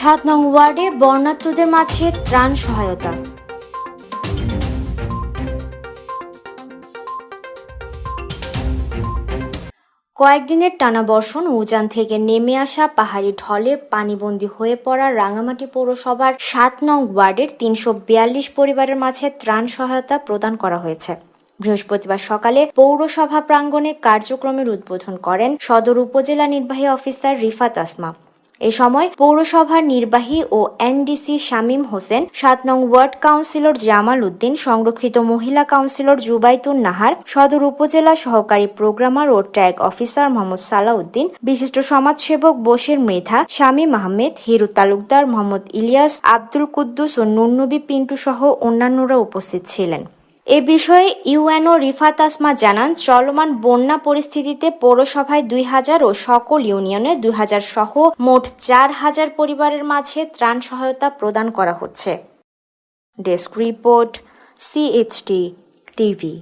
সাত নং ওয়ার্ডে বর্ণাত্মদের মাঝে ত্রাণ সহায়তা। কয়েকদিনের টানা বর্ষণ, উজান থেকে নেমে আসা পাহাড়ি ঢলে পানিবন্দী হয়ে পড়া রাঙামাটি পৌরসভার সাত নং ওয়ার্ডের তিনশো বিয়াল্লিশ পরিবারের মাঝে ত্রাণ সহায়তা প্রদান করা হয়েছে। বৃহস্পতিবার সকালে পৌরসভা প্রাঙ্গণে কার্যক্রমের উদ্বোধন করেন সদর উপজেলা নির্বাহী অফিসার রিফাত আসমা। এ সময় পৌরসভার নির্বাহী ও এনডিসি শামীম হোসেন, সাত নং ওয়ার্ড কাউন্সিলর জামাল উদ্দিন, সংরক্ষিত মহিলা কাউন্সিলর জুবাইতুন নাহার, সদর উপজেলা সহকারী প্রোগ্রামার ও ট্যাগ অফিসার মোহাম্মদ সালাউদ্দিন, বিশিষ্ট সমাজসেবক বশির মৃধা শামীম আহমেদ, হিরু তালুকদার মোহাম্মদ ইলিয়াস, আব্দুল কুদ্দুস ও নুন্নবী পিন্টু সহ অন্যান্যরা উপস্থিত ছিলেন। এ বিষয়ে ইউএনও রিফাত আসমা জানান, চলমান বন্যা পরিস্থিতিতে পৌরসভায় দুই হাজার ও সকল ইউনিয়নে দুই হাজার সহ মোট চার হাজার পরিবারের মাঝে ত্রাণ সহায়তা প্রদান করা হচ্ছে। Desk report CHT TV.